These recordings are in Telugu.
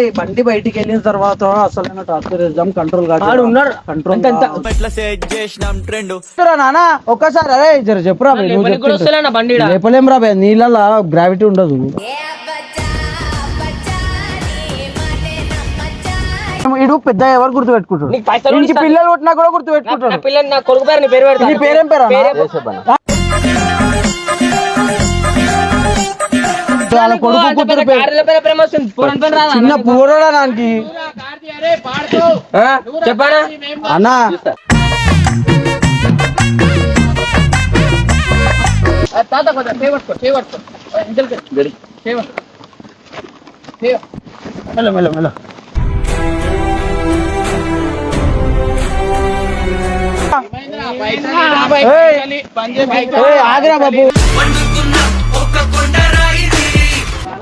ఈ బండి బయటికి వెళ్ళిన తర్వాత ఎగ్జామ్ కంట్రోల్ ఉన్నాడు. కంట్రోల్ నానా ఒక్కసారి అరే జర చెప్పురా? లేపలేం రా నీళ్ళ గ్రావిటీ ఉండదు. ఇడు పెద్ద ఎవరు గుర్తు పెట్టుకుంటాడు ఇస్తాను. పిల్లలు కొట్టినా కూడా గుర్తు పెట్టుకుంటాడు పిల్లని నా కొడుకు పేరు నీ పేరు వాళ్ళ కొడుకు కూతురు చిన్న పూరడా నాకి? ఆ? చెప్పానా? అన్నా. తాత కొంచెం ఇంతకు చేపట్టుకో మెల్ల మెల్ల మెల్ల. ఆగిరా బాబు.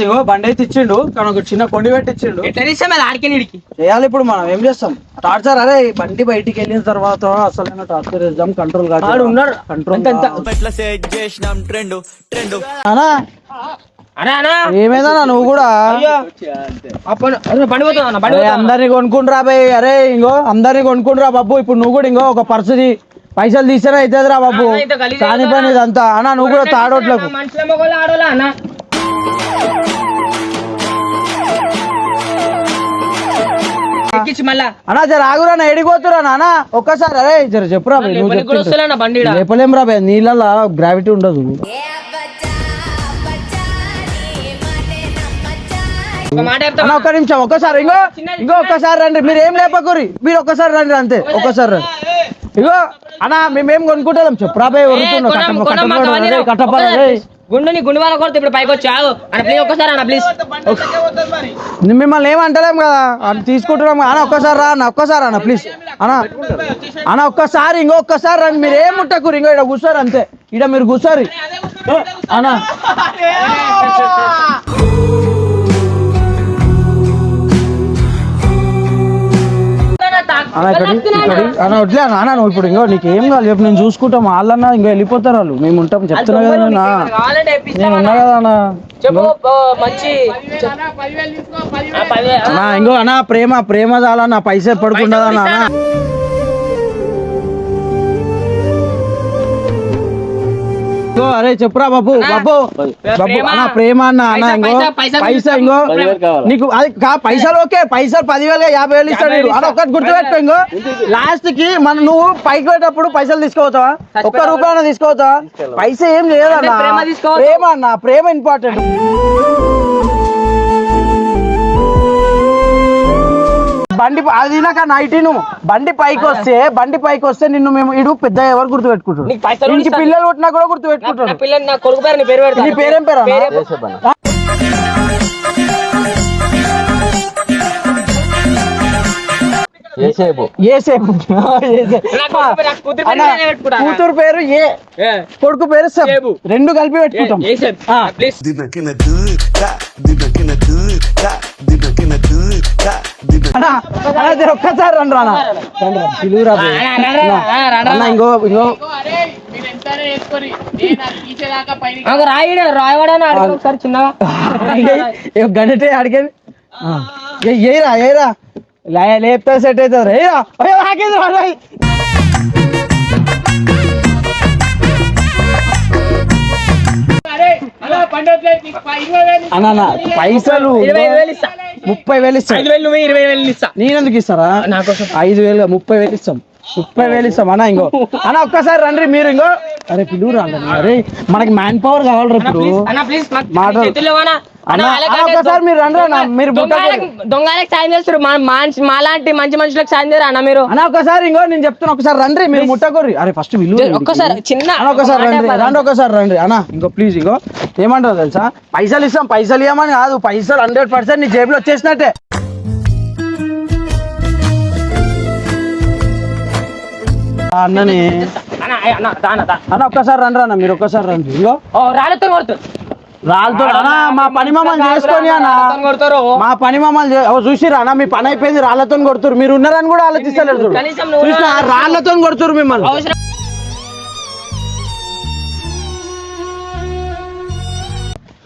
ఇగో బండి అయితే ఇచ్చిండు కానీ ఒక చిన్న కొండి పెట్టి ఇచ్చిండు. చేయాలి ఇప్పుడు మనం ఏం చేస్తాం? టార్చర్ అరే బండి బయటికి వెళ్ళిన తర్వాత అసలైన టార్చర్ ఎగ్జామ్ కంట్రోల్ ఆడు ఉన్నాడు. కంట్రోల్ ఎంత- ఎంత? ఎట్లా సెట్ చేసినాం ట్రెండ్ ట్రెండ్ అనా? అరే అన్నా ఏమైందన్నా నువ్వు కూడా? బండి పోతున్నా అన్న, బండి అరే. అందరిని ఇంకో అందరిని కొనుక్కుండ్రా బాబు. ఇప్పుడు నువ్వు కూడా ఇంకో ఒక పర్సుది పైసలు తీస్తేనే అవుతుందిరా బాబు. అన్న, ఇంత గలీజ్ కాని? పని ఇదంతా. అన్నా నువ్వు కూడా తాడోట్లకు. మనుషుల మొగోళ్ళు ఆడోళ్ళా అన్న జర ఆగురా నా ఎడిపోతురా నాన్న? ఒక్కసారి అరే జర చెప్పురా? లేపలేం రా నీళ్ళ గ్రావిటీ ఉండదు. ఒక్క నిమిషం ఒక్కసారి ఇంకో ఇంకో ఒక్కసారి రండి. మీరు ఏం లేపకూరి మీరు ఒక్కసారి రండి అంతే. ఒక్కసారి రండి. ఇగో అన్న మేమేం కొనుక్కుంటాం చెప్పురా బై వరుతున్నావు కొనం- ఒక్కసారి గుండు నీ గుండు వాళ్ళ కొడితే ఇప్పుడు పైకి వచ్చి ఆగు. అన్న ప్లీజ్ ఒక్కసారి అన్న ప్లీజ్ మిమ్మల్ని ఏమంటలేం కదా? అది తీసుకుంటున్నాం. అన్న ఒక్కసారి రా అన్న ఒక్కసారి అన్న ప్లీజ్ అన్న అన్న ఒక్కసారి ఇంకో ఒక్కసారి రండి. మీరు ఏం ముట్టకూరు ఇంకో ఇక్కడ కూర్చోరు అంతే. ఇక్కడ మీరు కూర్చోరు. అన్న. అన్న ఇక్కడ ఇక్కడ అన్న వడ్లే అన్న అన్న నువ్వు ఇప్పుడు ఇంకో నీకు ఏం కావాలి? చెప్పు నేను చూసుకుంటాం వాళ్ళన్నా ఇంకా వెళ్ళిపోతారు వాళ్ళు. మేము ఉంటాం చెప్తున్నా కదా నా కావాలంటే నేను ఉన్నా అన్న. కదా అన్న. అన్నా ఇంకో అన్న ప్రేమ ప్రేమ చాలా నా పైసే పడుకుంటుందా అన్న ఇంకో అరే చెప్పురా బాబు బాబు. బాబు ప్రేమ. అన్న ప్రేమ అన్న అన్న పైసా, ఇంకో. పైసా, ఇంకో. నీకు అది కా పైసలు ఓకే పైసలు పదివేలు యాభై వేలు ఇస్తాడు. అన్న ఒక్కటి గుర్తుపెట్టుకో ఇంకో. లాస్ట్కి మన నువ్వు పైకి పెట్టేటప్పుడు పైసలు తీసుకోవచ్చావా ఒక్క రూపాయన తీసుకోవచ్చా? పైసా ఏం చేయదన్న. ప్రేమ అన్న ప్రేమ ఇంపార్టెంట్ బండి అది నాకు నైట్ నువ్వు బండి పైకి వస్తే బండి పైకి వస్తే నిన్ను మేము ఇడు పెద్ద ఎవరు గుర్తు పెట్టుకుంటాడు ఇంటి. పిల్లలు కొట్టినా కూడా గుర్తు పెట్టుకుంటాడు నా పిల్లని నా కొడుకు పేరు నీ పేరు పెడతా నీ పేరేం కూతురు పేరు ఏ? కొడుకు పేరు సెబ్. సేబు. రెండు కలిపి పెట్టుకుంటాం. ఏ సార్? ఆ. ప్లీజ్ Dinakina duda, ఒక్కసారి రండి పిలువురా ఇంకో ఇంకో. రాయిడు రాయవాడని అడిగి ఒకసారి చిన్నగా. అడిగేది ఏరా ఏరా లేపితే సెట్ అవుతుంది ఏరా అన్న అన్న, పైసలు ముప్పై వేలు ఇస్తాం. ఐదు వేలు నువ్వు ఇరవై వేలు ఇస్తా. నేనెందుకు ఇస్తారా? నాకోసం ఐదు వేలు ముప్పై వేలు ఇస్తాం. ముప్పై వేలు ఇస్తాం. అన్న ఇంకో. అన్న ఒక్కసారి రండి మీరు ఇంకో. అరే పిలువు రా అన్న. అరే మనకి మ్యాన్ పవర్ కావాలి ఇప్పుడు. అన్న ఒక్కసారి మీరు రండి అన్న, మీరు దొంగలకు సాయం చేస్తారు. మాలాంటి మంచి మనుషులకు సాయం చేయరు అన్న మీరు? అన్న ఒకసారి ఇంకో నేను చెప్తున్నా ఒకసారి రండి మీరు ముట్టకూరి అరే ఫస్ట్ విలువ ఒక్కసారి చిన్న ఒకసారి రండి. రండి ఒకసారి రండి. అన్న ఇంకో ప్లీజ్ ఇంకో. ఏమంటారు తెలుసా? పైసలు ఇస్తాం పైసలు ఇవ్వమని కాదు పైసలు హండ్రెడ్ పర్సెంట్ నీ జేబులో వచ్చేసినట్టే. అన్నని అన్న, ఒక్కసారి రండి అన్న మీరు ఒక్కసారి రండి ఓ రాళ్ళతో కొడుతుంది రాళ్ళతో అన్న మా పని మమ్మల్ని చేసుకొని అన్న. కొడతారు. మా పని మమ్మల్ని చూసిరా అన్న మీ పని అయిపోయింది రాళ్ళతో కొడుతురు మీరు ఉన్నారని కూడా నువ్వు చూసినా రాళ్ళతో కొడుతురు మిమ్మల్ని. అవసరం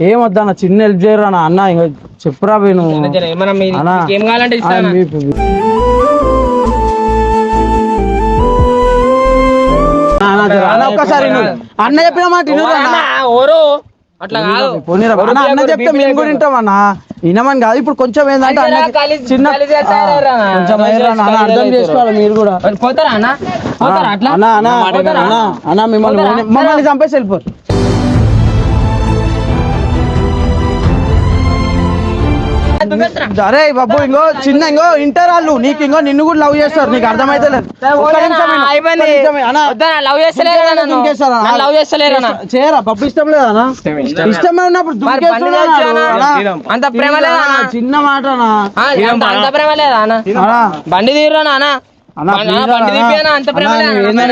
ఏం వద్దన్న చిన్న హెల్ప్ చేయరు అన్న? అన్న ఇంకా చెప్పురా మీ- అన్న. చెప్పిన మాట అట్లా కాదు. పోనీరా అన్న చెప్తే మేము కూడా వింటాం అన్న. వినమని కాదు. ఇప్పుడు కొంచెం ఏంటంటే చిన్న? కొంచెం అర్థం చేసుకోవాలి మీరు కూడా. పోతారా అన్న? అన్న అన్న మిమ్మల్ని? మమ్మల్ని చంపేసి వెళ్ళిపోరు. అరే బాబు ఇంకో చిన్న ఇంకో ఇంటర్ వాళ్ళు నీకు ఇంకో నిన్ను కూడా లవ్ చేస్తారు నీకు అర్థమైతే. చేయరా? బాబు ఇష్టం లేదా ఇష్టమే ఉన్నప్పుడు. అంత ప్రేమ లేదా? చిన్న మాట బండి తీరు అన్న.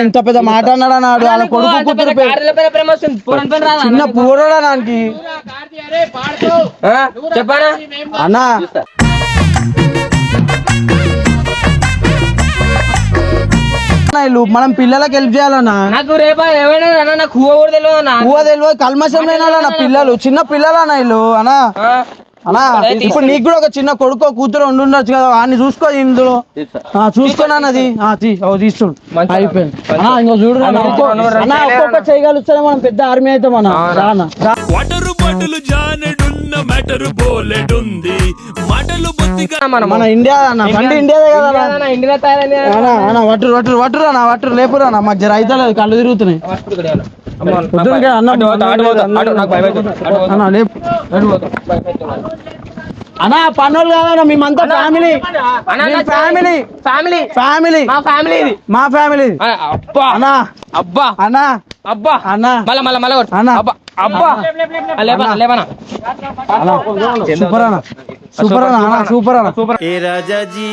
ఇంత పెద్ద మాట అన్నాడు అన్నాడు వాళ్ళ నీకు కొడుకు చిన్న? పూరడా నానికి? ఆ, చెప్పానా? అన్న. మనం పిల్లలకి హెల్ప్ చేయాలన్నా? నాకు రేపా ఏమైనా నాకు తెలియదు లేనా పిల్లలు చిన్న పిల్లలన్నా వీళ్ళు అన్నా. అన్నా ఇప్పుడు నీకు కూడా ఒక చిన్న కొడుకో కూతురు ఉండి ఉండొచ్చు కదా వాడిని చూసుకో ఇందులో. ఆ, చూసుకోను ఓ తీస్తుండు. అయిపోయింది. ఇంకో చూడు అన్న, ఒక్కో- అన్నా, ఒక్కొక్క చేయగలుగుతానే మనం పెద్ద ఆర్మీ అవుతాం అన్న. రానా రా. వాటరు బాటలు జానెడున్న మ్యాటరు బోలెడుంది. మాటలు బొత్తిగా మనం మన ఇండియా అన్న బండి ఇండియాదే కదా అన్న. ఇండియా తయారైంది అన్న. అన్న అన్న వట్టురు వట్టురు వట్టురు అన్న వట్టురు లేపురు అన్న. మాకు జర అయితే లేదు కళ్ళు తిరుగుతున్నాయి. అన్న లేపు. అన్నా పనులు కాదన్నా మేమంతా ఫ్యామిలీ ఫ్యామిలీ ఫ్యామిలీ ఫ్యామిలీ మా ఫ్యామిలీ మా ఫ్యామిలీ అబ్బా. అన్నా. అబ్బా. అన్నా. అబ్బా. అన్నా. మళ్ళ మళ్ళ మళ్ళ అన్నా. అబ్బా. అబ్బా. లేపనా లేపనా? సూపర్ అన్న. సూపర్ అన్న. సూపర్ అన్న. సూపర్ ఏ రాజాజీ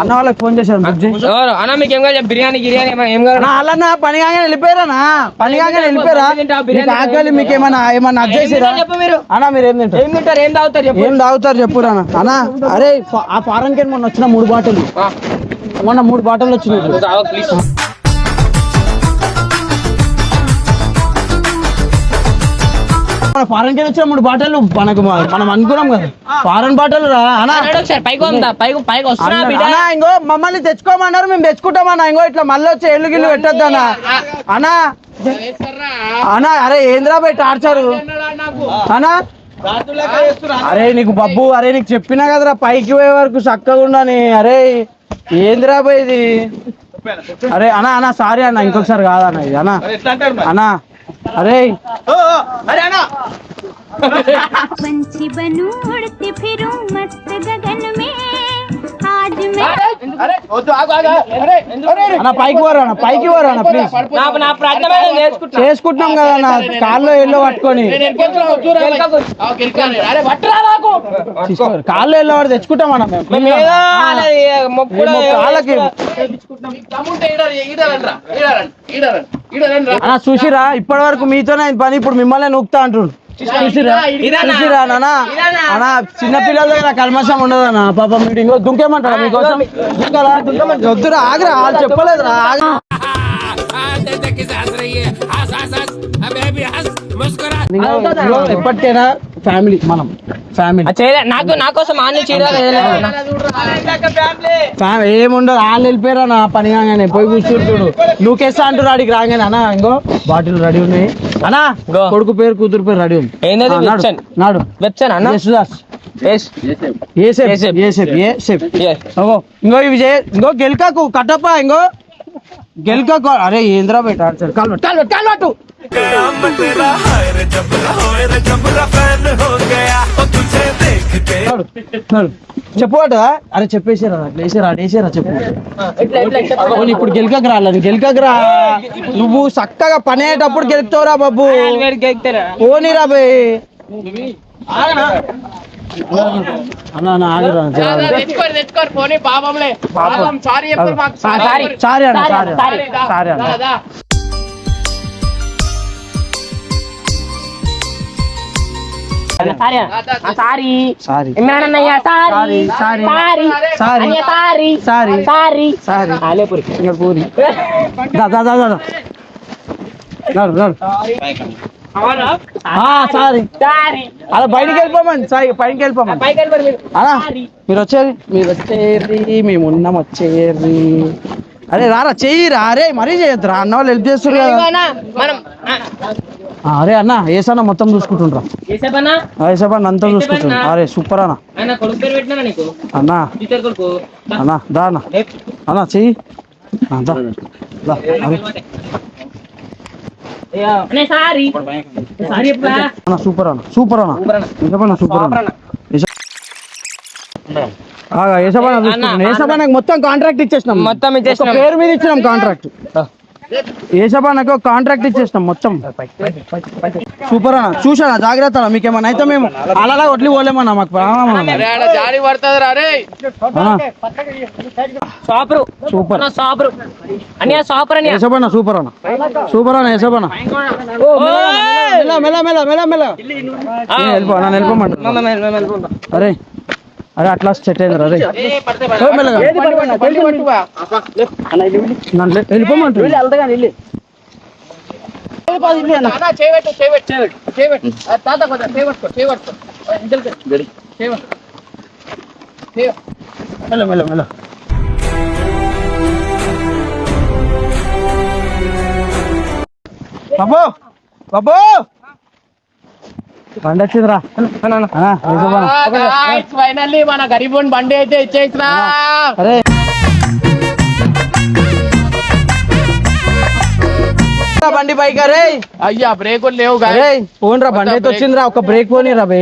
అన్న వాళ్ళకి ఫోన్ చేశారు అన్న పని చెప్పు మీరు? ఏం తింటారు? ఏం తాగుతారు చెప్పు? ఏం తాగుతారు చెప్పురా అరే ఆ ఫారెన్కి మొన్న వచ్చిన మూడు బాటలు మొన్న మూడు బాటలు వచ్చినాయి మన ఫారెన్ కేన్ వచ్చిన మూడు బాటిల్ మనకు మనం అనుకున్నాం కదా. ఫారెన్ బాటిల్ రా అన్న. అన్నాడు ఒకసారి పైకి ఉందా పైకి పైకి వస్తున్నా అన్న, బిడ్డ. అన్న, ఇంకో మమ్మల్ని తెచ్చుకోమన్నారు మేము తెచ్చుకుంటామన్నా ఇంకో ఇట్లా మళ్ళీ వచ్చి ఏళ్ళు గిల్లు పెట్టద్దు అన్న. అన్న. అన్న అరే ఏంద్రా బయట టార్చరు? అన్న. అరే నీకు బబ్బు అరే నీకు చెప్పినా కదరా పైకి పోయే వరకు చక్కగా ఉండని. అరే ఏందిరా పోయి ఇది? అరే అన్న అన్న సారీ అన్న ఇంకొకసారి కాదన్న ఇది अरे। अरे आना। पंछी बनू उड़ते फिरूं मस्त गगन में। పైకి పైకి ప్లీజ్ చేసుకుంటున్నాం. కదా అన్న కాళ్ళు ఎల్లో పట్టుకొని. కాళ్ళు ఎల్లో వాడు తెచ్చుకుంటాం అన్న కాళ్ళకి చూసిరా ఇప్పటి వరకు మీతోనే పని ఇప్పుడు మిమ్మల్ని నూకుతా అంటుండు. అన్న చిన్న పిల్లల దగ్గర కల్మషం ఉండదు అన్న పాప ఇంకో దుంకేమంటారా మీకోసం దుంకాలా వద్దురా ఆగరా వాళ్ళు చెప్పలేదురా ఎప్పటికైనా ఫ్యామిలీ మనం ఫ్యామిలీ. నాకు నా కోసం ఫ్యామిలీ ఏముండదు వాళ్ళు వెళ్ళిపోయారా నా పని కాగానే పోయి కూర్చుంటుడు నువ్వుకేస్తా అంటారు అడిగి రాగానే అన్న ఇంకో బాటిల్ రెడీ ఉన్నాయి. అన్నా ఇంగో. కొడుకు పేరు కూతురు పేరు రెడీ ఉంది. నాడు, వెచ్చన్? నాడు. వచ్చాను అన్న. అగో ఇంకో ఇవి ఇంకో గెల్కాకు కట్టప్ప ఇంకో గెల్కాకు అరే ఏంద్రా బయట కాల్వట్ కాల్వట్ కాల్వట్టు. చెప్పు అట అరే చెప్పేసారా అట్లా వేసారా చెప్పు. ఇప్పుడు గెలికకు రాలేదు రా. నువ్వు చక్కగా పనేటప్పుడు అయ్యేటప్పుడు గెలుపుతావురా బాబు. పోనీరా బాయ్ సారీ సారీ అన్న సారీ సారీ అన్న. దా, దా. సారీ. సారీ. ఏమన్నయ్యా సారీ. Sorry sorry. సారీ. అన్నయ్య సారీ. సారీ. సారీ. సారీ. ఆలేపురి ఇంకా పూరి దా దా దా దా దా. నడు, నడు. ఆ, సారీ. సారీ. అలా బయటికి వెళ్ళిపోమని సారీ పైకి మీరు. అలా? మీరు వచ్చేది? మీరు వచ్చేది మేము ఉన్నాం వచ్చేది. అరే రారా చెయ్యి రా. అరే మరీ చేయొద్దు రా అన్న వాళ్ళు హెల్ప్ చేస్తారు కదా. మనం అరే అన్న ఏసన్న మొత్తం చూసుకుంటుండ్రా. అంతా చూసుకుంటుండ్రా అరే సూపర్ అన్న. అన్న అన్న. దా. అన్న అన్న. చెయ్యి. సూపర్ అన్న. సూపర్ అన్న. ఏసప్పన్న సూపర్ అన్న. చూసుకుంటున్నా. ఏసప్పన్నకు మొత్తం కాంట్రాక్ట్ ఇచ్చేసినాం. మొత్తం ఇచ్చేసినాం. పేరు మీద ఇచ్చినాం కాంట్రాక్ట్ ఏసప్పన్నకు కాంట్రాక్ట్ ఇచ్చేసినాం మొత్తం. సూపర్ అన్న. చూసానా జాగ్రత్త అన్న. మీకేమన్నా అయితే మేము అలా వడ్లీ పోలేమన్నా మాకు అన్న సాపరు. సూపర్ నా సాపరు అన్న. సూపర్ అన్న యశపన్న మెల్ల మెల్ల మెల్ల మెల్ల మెల్ల వెళ్ళిపో అన్న వెళ్ళిపోమంట అరే. అరే అట్లా సెట్ అయింది అరే వెళ్ళిపోమంటు మెల్ల మెల్ల మెల్ల. బాబు! బాబు! బండి వచ్చిందిరా. ఫైనల్లీ మన గరీబోన్ బండి అయితే ఇచ్చేసినా. అరే. బండి బైక్ అరే అయ్యా బ్రేకులు లేవు రా బండి అయితే వచ్చిందిరా ఒక బ్రేక్ పోనీ రా బే.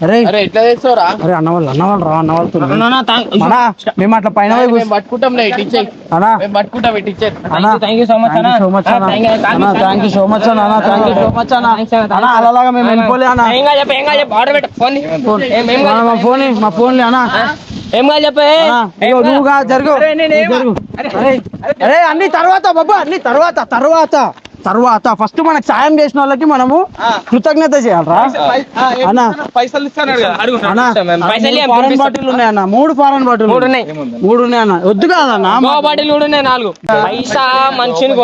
అరే. అరే ఎట్లా తెస్తావురా అరే అన్న వాళ్ళు అన్న వాళ్ళు రా అన్న వాళ్ళతో అన్నా మేము అట్లా పైన పోయి కూర్చో- మేము పట్టుకుంటాం లే ఇటు ఇచ్చేయి అన్నా. మేము పట్టుకుంటాం ఇటు ఇచ్చేయి అన్నా థ్యాంక్ యూ సో మచ్ అన్న. అన్న థ్యాంక్ యూ సో మచ్ అన్న అన్న థ్యాంక్ యూ సో మచ్ అన్న. అన్న అలాగా మేము వెళ్ళిపోలే అన్న. ఏం కాదు చెప్పు ఏం కాదు చెప్పు. ఆర్డర్ పెట్టు ఫోన్ ఫోన్. ఏం ఏం మా- మా ఫోన్ మా ఫోన్ అన్న. ఏం కాదు చెప్పే అన్న, ఇదిగో నువ్వు కా జరుగు. అరే అన్ని తర్వాత బాబా అన్ని తర్వాత తర్వాత. తర్వాత ఫస్ట్ మనకు సాయం చేసిన వాళ్ళకి మనము కృతజ్ఞత చేయాలరా. అన్న పైసలు పైసలు ఫారెన్. బాటిల్ ఉన్నాయి అన్న మూడు ఫారెన్ బాటిల్ మూడు ఉన్నాయి. మూడు ఉన్నాయి అన్న. వద్దు కాదన్న బాటిల్ నాలుగు. పైసా మనిషిని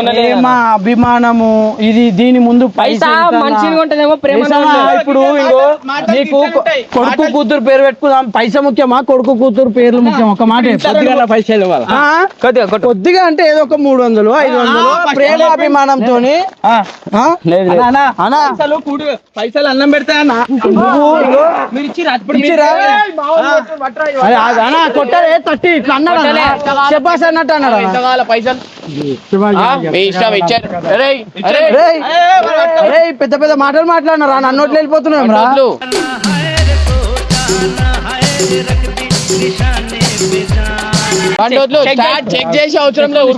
అభిమానము ఇది దీని ముందు పైసా? మనిషిని కొంటదేమో ప్రేమ ఇప్పుడు నీకు కొడుకు కూతురు పేరు పెట్టుకుందాం. పైసా ముఖ్యమా? కొడుకు కూతురు పేర్లు ముఖ్యం ఒక మాట. పైసలు? కొద్దిగా కొట్టు కొద్దిగా అంటే ఏదో ఒక మూడు వందలు ఐదు వందలు ప్రేమ అభిమానంతో పైసలు కూడు పైసలు అన్నం పెడతా మీరు తట్టి ఇట్లా అన్నాడు. చెప్పాసి అన్నట్టు అన్నాడు పైసలు. పెద్ద పెద్ద మాటలు మాట్లాడినారా నన్ను వదిలి. వెళ్ళిపోతున్నాం రా చెక్ చేసి అవసరం లేదు.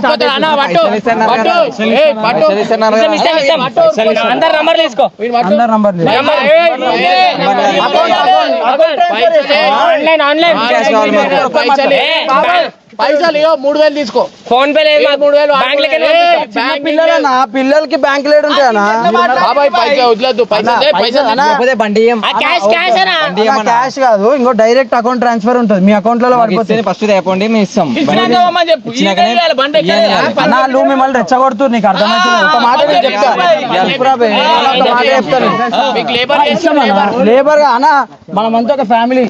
అందరు నంబర్ తీసుకో. అందరు నంబర్ ఆన్లైన్, ఆన్లైన్. పైసలు, ఇగో మూడు వేలు తీసుకో. ఫోన్ పే లేదు మూడు వేలు పిల్లలన్నా పిల్లలకి బ్యాంక్ లేడు బాబాయ్ వదిలేదు క్యాష్ క్యాష్ అనా అన్నా, క్యాష్ కాదు. ఇంకో డైరెక్ట్ అకౌంట్ ట్రాన్స్ఫర్ ఉంటుంది. మీ అకౌంట్లో పడిపోతుంది. ఫస్ట్ రేపండి మేము ఇస్తాం. మిమ్మల్ని రెచ్చగొడుతుంది నీకు ఒక మాట మాట చెప్తాను. లేబర్ అన్నా. మనమంతా ఒక ఫ్యామిలీ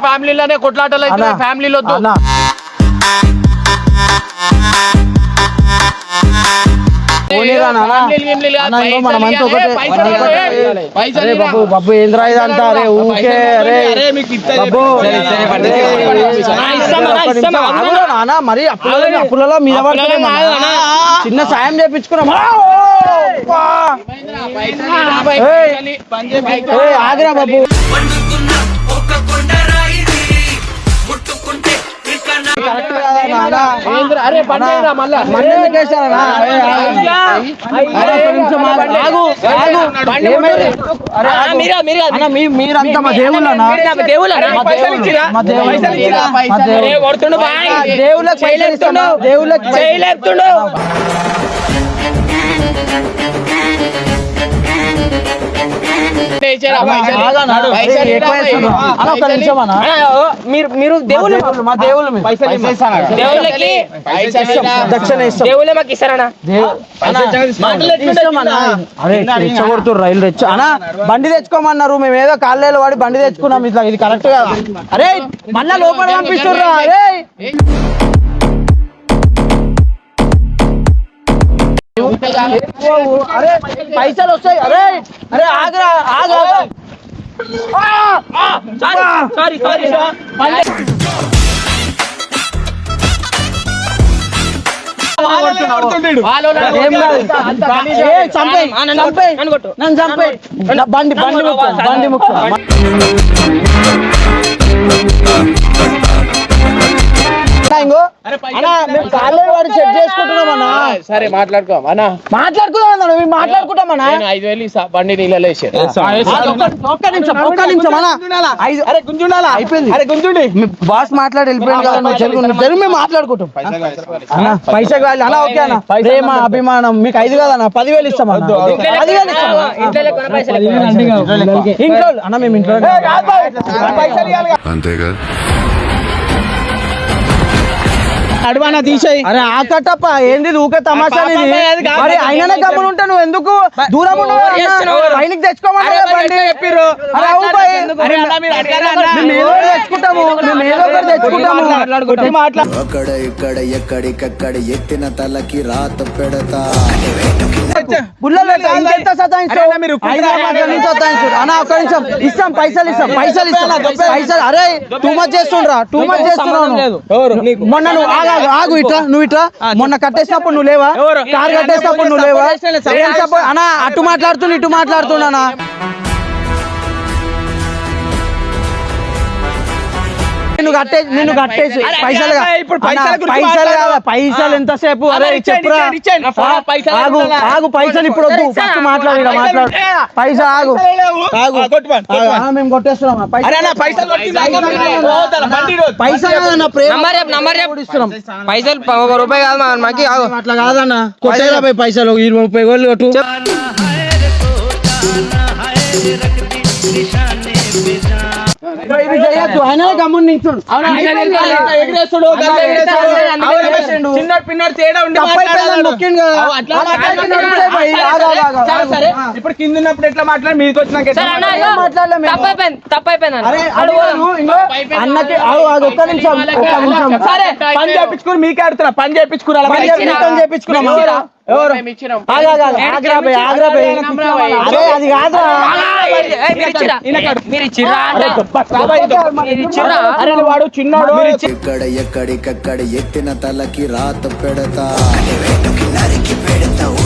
ఫ్యామిలీలోనే కొట్లాటలు ఫ్యామిలీలో బాబు బాబు ఏంద్రా ఇదంతా అరే ఊకే అరే బాబు. మరి అప్పులలో అప్పులలో మీద. చిన్న సాయం చేపించుకున్నాం ఆ, ఓ, అబ్బా. పైసలు ఇవ్వాలి, ఏయ్. పైసలు ఇవ్వాలి. ఏయ్, ఆగురా బాబు. కొడుతుండు బాయ్. ఆ, దేవుళ్ళకి దేవుళ్ళకి పైసలు- మీరు మీరు మా దేవుళ్ళు మా దేవుళ్ళు. దేవుళ్ళకి దక్షిణ దేవుళ్ళే మాకు ఇస్తారనా రైలు రెచ్చ అన్న బండి తెచ్చుకోమన్నారు మేము ఏదో కాళ్ళలో వాడి బండి తెచ్చుకున్నాం ఇట్లా ఇది కరెక్ట్గా అరే మళ్ళా లోపల పంపిస్తుర్రా అరే అరే పైసలు వస్తాయి. అరే అరే ఆగరా ఆగ సారీ సారీ. నా బండి బండి ముక్కు బండి ముక్కు. అన్నా, ఇంగో అన్నా, మేము కాళ్ళే వాడి చెక్ చేసుకుంటున్నాం అన్నా. సరే మాట్లాడుకో. అన్నా. మాట్లాడుకుందాం అన్నా మేము మాట్లాడుకుంటాం అన్నా. నేను ఐదు వేలు ఇస్తా బండి నీళ్ళలో వేసి ఒక్క- ఒక్క నిమిషం ఒక్క నిమిషం అన్నా. ఐదు అరే గుంజుండాలా? అయిపోయింది. అరే గుంజుండి. బాస్ మాట్లాడి వెళ్ళిపోయింది కదా నువ్వు జరుగు నువ్వు జరుగు మేము మాట్లాడుకుంటాం. అన్న పైసా కావాలి. అన్న ఓకే అన్న. ప్రేమ అభిమానం మీకు ఐదు కాదన్న పదివేలు ఇస్తాం అన్న. పదివేలు ఇస్తాం ఇంట్లో అన్న మేము ఇంట్లో అంతేగా? అడవానా తీసేయి. అరే ఆకట్టప్ప ఏంది ఊకే తమాషా ఇది మరి అయినా గమ్మున ఉంటా నువ్వు ఎందుకు దూరం? పైనకి ఒకటి తెచ్చుకుంటాము. మేము ఏదో ఒకటి తెచ్చుకుంటాము. కొట్టి మాట్లా అక్కడ ఇక్కడ ఎక్కడికక్కడ ఎత్తిన తలకి రాత పెడతా. మీరు అన్న ఒక్క నిమిషం. ఇస్తాం పైసలు ఇస్తాం పైసలు ఇస్తాం. పైసలు అరే టూ మచ్ చేస్తుండ్రా. టూ మచ్ చేస్తున్నావు మొన్న నువ్వు ఆగు ఆగు, ఇట్లా నువ్వు ఇట్లా మొన్న కట్టేసినప్పుడు నువ్వు లేవా? కార్ కట్టేసినప్పుడు నువ్వు లేవా? అన్న అటు మాట్లాడుతున్నా ఇటు మాట్లాడుతున్నా నిన్ను కట్టే నిన్ను కట్టేసి పైసలు ఇప్పుడు పైసల. కాదా? పైసలు ఎంతసేపు? అరే చెప్పురా. ఆగు పైసలు ఇప్పుడు వద్దు. ఫస్ట్ మాట్లాడు మాట్లాడు. పైసా ఆగు. మేము కొట్టేస్తున్నాం పైసలు పైసలు రూపాయి కాదు మా- మాకి. అట్లా కాదన్న. కొట్టేలా పైసలు ఇరవై ముప్పై వేలు కొట్టు. ఇవి చేయొద్దు ఆయన గమ్మున నించుండు. ఎగిరేస్తుడు. చిన్నోడు పిన్నోడు తేడా ఉండి. సరే, ఇప్పుడు కింద ఉన్నప్పుడు ఎట్లా మాట్లాడి మీదకి వచ్చినాక అన్నకి ఒక్క నిమిషం సరే. పని చేయించుకుని మీకే ఆడుతున్నా పని అలా పని. వాడు చిన్నోడు. ఇక్కడ ఎక్కడికక్కడ ఎత్తిన తలకి రాత పెడతా. ఏయ్, మీరు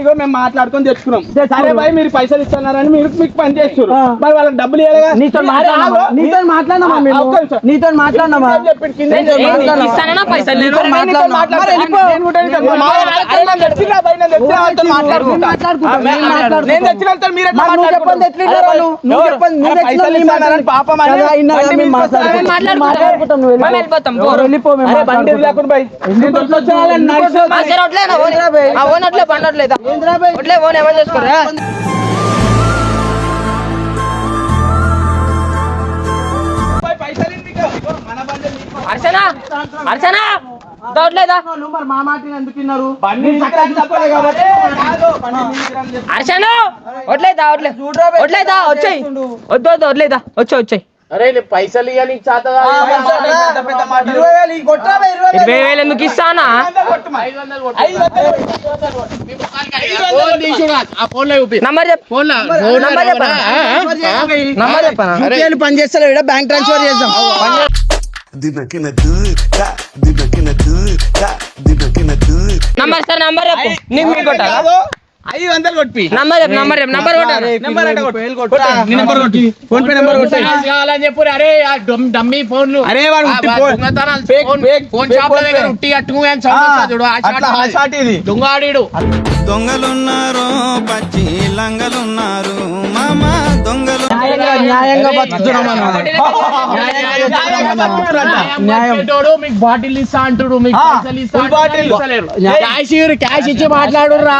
ఇగో మేము మాట్లాడుకొని తెచ్చుకున్నాం. సరే బాయ్ మీరు పైసలు ఇస్తున్నారని మీరు మీకు పని చేస్తారు. మరి వాళ్ళకి డబ్బులు నీతో మాట్లాడినామా నీతో మాట్లాడినామా మాట్లాడుకుంటా. ఇన్నారు, బండి. లేకుండా ఓనట్లే, ఓన్ ఏమని చేసుకోరా? అర్చనా? వడ్లేదా వడ్లేదా వచ్చాయి. వద్దు వద్దు వడ్లేదా వచ్చాయి వచ్చాయి. అరే పైసలు ఇవ్వాలి. ఇరవై వేలు, ఎందుకు ఇస్తానా? పని ఈడ బ్యాంక్ ట్రాన్స్ఫర్ చేద్దాం. నంబర్ సార్ నంబర్ చెప్పు. నీకు మీకు ఐదు వందలు కొట్టి. నంబర్ చెప్పు నంబర్ చెప్పు. నంబర్ కొట్టాను నెంబర్ అంటే కొట్టు. నీ నెంబర్ కొట్టి. ఫోన్ పే నెంబర్ కొట్టి. కావాలని చెప్పు అరే ఆ డమ్- డమ్మీ ఫోన్లు. అరే వాడు ఫోన్- షాప్లో దగ్గర. ఉట్టి చూడు? దొంగ ఆడిడు దొంగలున్నారు పచ్చి లంగలున్నారు మామ దొంగలు న్యాయంగా బతుకుతున్నాం మీకు బాటిల్ ఇస్తా అంటుడు మీకు క్యాష్ ఇచ్చి మాట్లాడు వందలు.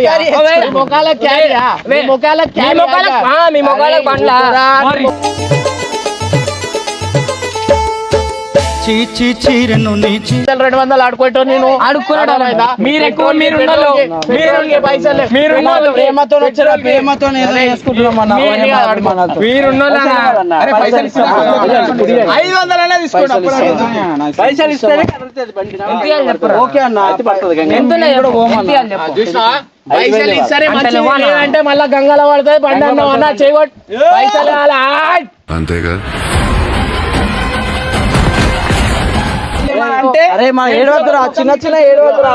క్యారీ. మొకాల క్యారీ మొకాల మీ చీచి చీరను నీచి రెండు వందలు ఆడుకోవటం నేను ఆడుకున్నాడు? మీరు ఎక్కువ మీరు. మీరు పైసలు. మీరు ఉన్నోళ్ళు. ప్రేమతో వచ్చిన ప్రేమతో. ఐదు వందలు. పైసలు ఇస్తేనే ఓకే అన్న? పైసలు ఇస్తారే అంటే మళ్ళా గంగల పడుతుంది బండి అన్నావు అన్న చేయగొట్ పైసలు. అంతేగా? అంటే అరే మా ఏడవద్దురా చిన్న చిన్న ఏడవద్దురా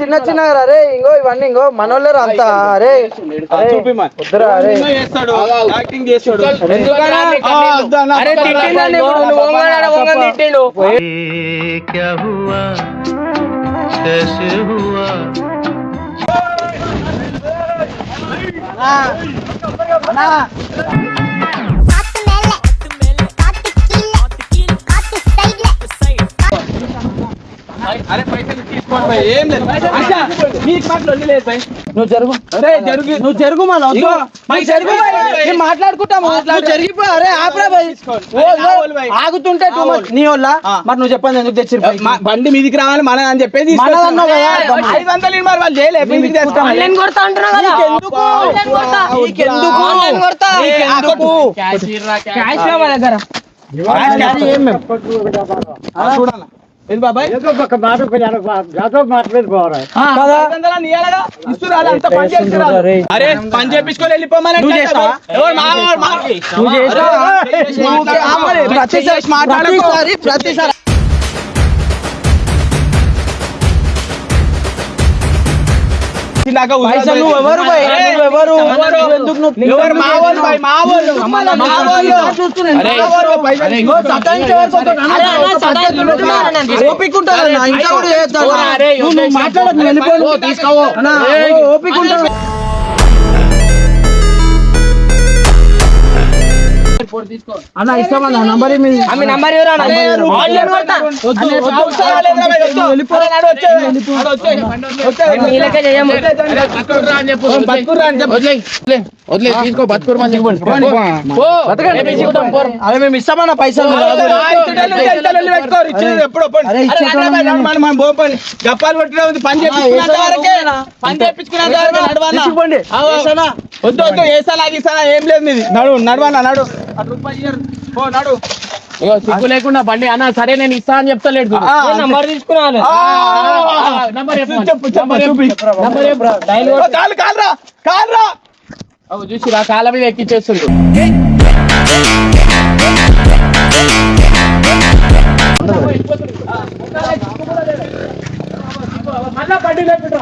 చిన్న చిన్న అరే ఇంగో ఇవన్నీ ఇంగో మనోళ్ళరా అంతా అరే వద్దురా అరే. యాక్టింగ్ చేస్తాడు. ఏం లేదు అచ్చా, నీకు మాటలు వదిలేదు భయ్. నువ్వు జరుగు అరే జరుగు నువ్వు జరుగు మన వద్దు. ఇగో, నువ్వు జరుగు భయ్. మేము మాట్లాడుకుంటాము నువ్వు జరిగిపో అరే ఆపరా భయ్. ఆగుతుంటే. నీ వల్ల. మరి నువ్వు చెప్పండి ఎందుకు బండి మీదికి రావాలి మన అని చెప్పేది మనది అన్నావు కదా, తీసుకొచ్చాను. ఐదు వందలు ఇవ్వు మరి వాళ్ళు చేయలే మీదికి తెస్తాం. ఆన్లైన్ కొడతా అంటున్నా కదా నీకెందుకు? నీకెందుకు? ఆన్లైన్ కొడతా. నీకెందుకు? క్యాష్ ఇర్రా, క్యాష్ క్యాష్ లేవు మా దగ్గర క్యాష్ క్యారీ ఏం మేము? అలా చూడాలి ఏది బాబాయ్ కదా? ఐదు వందలు అని ఇయ్యాలిగా? ఇస్తురా, అది అంత పని చేస్తురా. అరే. అరే పని చేపించుకొని వెళ్ళిపోమని నువ్వు అంటే అన్న అరే, అన్న, ఒక సతాయించుకుంటున్నారా పద్ధతి నేను? ఓపిక అన్న, ఇంకా కూడా చేస్తాను. ఓరా, అరే, నువ్వు తీసుకో. బతుకురమని. అరే మేము ఇస్తామన్న పైసలు. గప్పాలు కొట్టినా పని వరకే. ఆవో. వద్దు వద్దు ఏసాలా గీసాలా ఏం లేదు నీది. నడు నడవన్నా నడు. ఇగో సిగ్గు లేకుండా బండి అన్న సరే నేను ఇస్తా అని చెప్తలేడు నంబర్ తీసుకున్నాను కాలు చూసి ఆ కాళ్ళ మీద ఎక్కిచ్చేస్తుంది మళ్ళా బండి లేకుండా